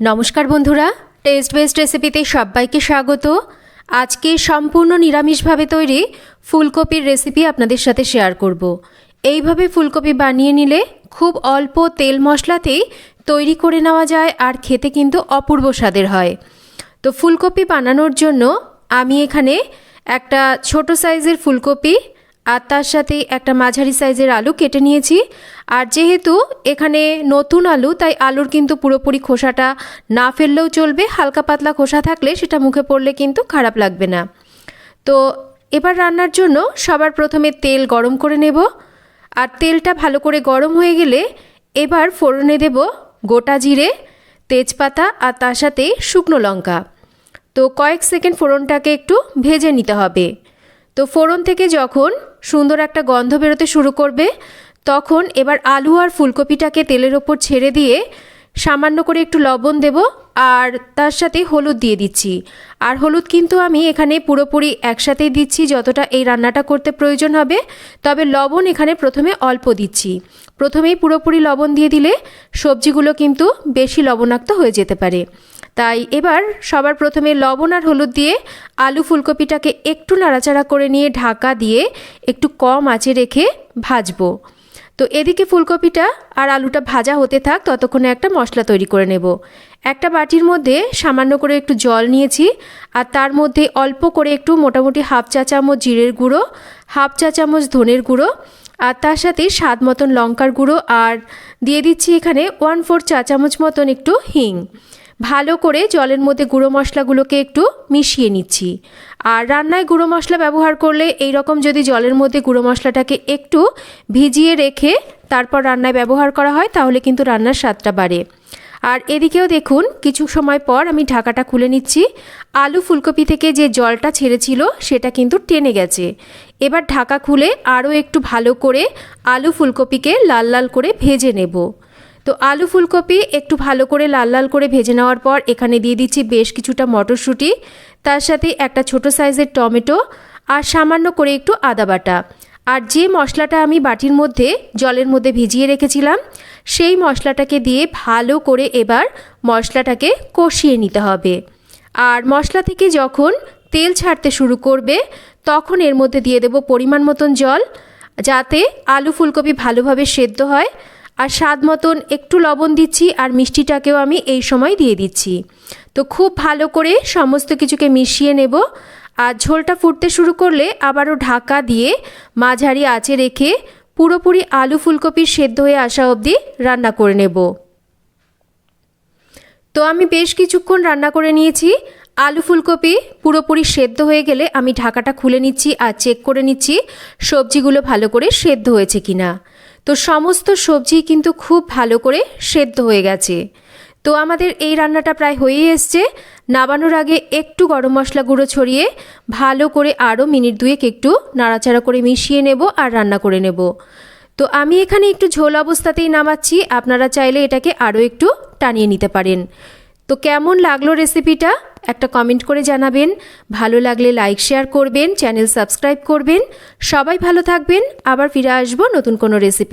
নমস্কার বন্ধুরা test best রেসিপিতে সবাইকে স্বাগত আজকে সম্পূর্ণ নিরামিষভাবে তৈরি ফুলকপির রেসিপি আপনাদের সাথে শেয়ার করব। এইভাবে ফুলকপি বানিয়ে নিলে খুব অল্প তেল মশলাতেই তৈরি করে নেওয়া যায় আর খেতে কিন্তু অপূর্ব স্বাদের হয় তো ফুলকপি বানানোর জন্য আমি এখানে একটা ছোট সাইজের ফুলকপি আর তার সাথে একটা মাঝারি সাইজের আলু কেটে নিয়েছি। আর যেহেতু এখানে নতুন আলু, তাই আলুর কিন্তু পুরোপুরি খোসাটা না ফেললেও চলবে। হালকা পাতলা খোসা থাকলে সেটা মুখে পড়লে কিন্তু খারাপ লাগবে না। তো এবার রান্নার জন্য সবার প্রথমে তেল গরম করে নেব। আর তেলটা ভালো করে গরম হয়ে গেলে এবার ফোড়নে দেব গোটা জিরে, তেজপাতা আর তার সাথে শুকনো লঙ্কা। তো কয়েক সেকেন্ড ফোড়নটাকে একটু ভেজে নিতে হবে। তো ফোড়ন থেকে যখন সুন্দর একটা গন্ধ বেরোতে শুরু করবে। তখন এবার আলু আর ফুলকপিটাকে তেলের ওপর ছেড়ে দিয়ে সামান্য করে একটু লবণ দেব। আর তার সাথে হলুদ দিয়ে দিচ্ছি। আর হলুদ কিন্তু আমি এখানে পুরোপুরি একসাথেই দিচ্ছি, যতটা এই রান্নাটা করতে প্রয়োজন হবে। তবে লবণ এখানে প্রথমে অল্প দিচ্ছি। প্রথমেই পুরোপুরি লবণ দিয়ে দিলে সবজিগুলো কিন্তু বেশি লবণাক্ত হয়ে যেতে পারে। তাই এবার সবার প্রথমে লবণ আর হলুদ দিয়ে আলু ফুলকপিটাকে একটু নাড়াচাড়া করে নিয়ে ঢাকা দিয়ে একটু কম আঁচে রেখে ভাজবো। তো এদিকে ফুলকপিটা আর আলুটা ভাজা হতে থাক, ততক্ষণে একটা মশলা তৈরি করে নেব। একটা বাটির মধ্যে সামান্য করে একটু জল নিয়েছি, আর তার মধ্যে অল্প করে একটু মোটামুটি হাফ চা চামচ জিরের গুঁড়ো, হাফ চা চামচ ধনের গুঁড়ো, আর তার সাথে স্বাদ মতন লঙ্কার গুঁড়ো, আর দিয়ে দিচ্ছি এখানে ওয়ান ফোর চা চামচ মতন একটু হিং। ভালো করে জলের মধ্যে গুঁড়ো মশলাগুলোকে একটু মিশিয়ে নিচ্ছি। আর রান্নায় গুঁড়ো মশলা ব্যবহার করলে এই রকম যদি জলের মধ্যে গুঁড়ো মশলাটাকে একটু ভিজিয়ে রেখে তারপর রান্নায় ব্যবহার করা হয়, তাহলে কিন্তু রান্নার স্বাদটা বাড়ে। আর এদিকেও দেখুন, কিছু সময় পর আমি ঢাকাটা খুলে নিচ্ছি। আলু ফুলকপি থেকে যে জলটা ছেড়েছিল, সেটা কিন্তু টেনে গেছে। এবার ঢাকা খুলে আরও একটু ভালো করে আলু ফুলকপিকে লাল লাল করে ভেজে নেব। তো আলু ফুলকপি একটু ভালো করে লাল লাল করে ভেজে নেওয়ার পর এখানে দিয়ে দিচ্ছি বেশ কিছুটা মটরশুঁটি। তার সাথে একটা ছোট সাইজের টমেটো আর সামান্য করে একটু আদা বাটা। আর যে মশলাটা আমি বাটির মধ্যে, জলের মধ্যে ভিজিয়ে রেখেছিলাম, সেই মশলাটাকে দিয়ে ভালো করে এবার মশলাটাকে কষিয়ে নিতে হবে। আর মশলা থেকে যখন তেল ছাড়তে শুরু করবে, তখন এর মধ্যে দিয়ে দেব পরিমাণ মতন জল, যাতে আলু ফুলকপি ভালোভাবে সেদ্ধ হয়। আর স্বাদ মতন একটু লবণ দিচ্ছি আর মিষ্টিটাকেও আমি এই সময় দিয়ে দিচ্ছি। তো খুব ভালো করে সমস্ত কিছুকে মিশিয়ে নেব। আর ঝোলটা ফুটতে শুরু করলে আবারও ঢাকা দিয়ে মাঝারি আঁচে রেখে পুরোপুরি আলু ফুলকপির সেদ্ধ হয়ে আসা অবধি রান্না করে নেব। তো আমি বেশ কিছুক্ষণ রান্না করে নিয়েছি। আলু ফুলকপি পুরোপুরি সেদ্ধ হয়ে গেলে আমি ঢাকাটা খুলে নিচ্ছি আর চেক করে নিচ্ছি সবজিগুলো ভালো করে সেদ্ধ হয়েছে কিনা। তো সমস্ত সবজি কিন্তু খুব ভালো করে সেদ্ধ হয়ে গেছে। তো আমাদের এই রান্নাটা প্রায় হয়েই এসছে। নাবানোর আগে একটু গরম মশলা গুঁড়ো ছড়িয়ে ভালো করে আরও মিনিট দুয়েক একটু নাড়াচাড়া করে মিশিয়ে নেব আর রান্না করে নেব। তো আমি এখানে একটু ঝোল অবস্থাতেই নামাচ্ছি। আপনারা চাইলে এটাকে আরও একটু টানিয়ে নিতে পারেন। তো কেমন লাগল রেসিপিটা একটা কমেন্ট করে জানাবেন। ভালো লাগলে লাইক, শেয়ার করবেন, চ্যানেল সাবস্ক্রাইব করবেন। সবাই ভালো থাকবেন। আবার ফিরে আসব নতুন কোনো রেসিপি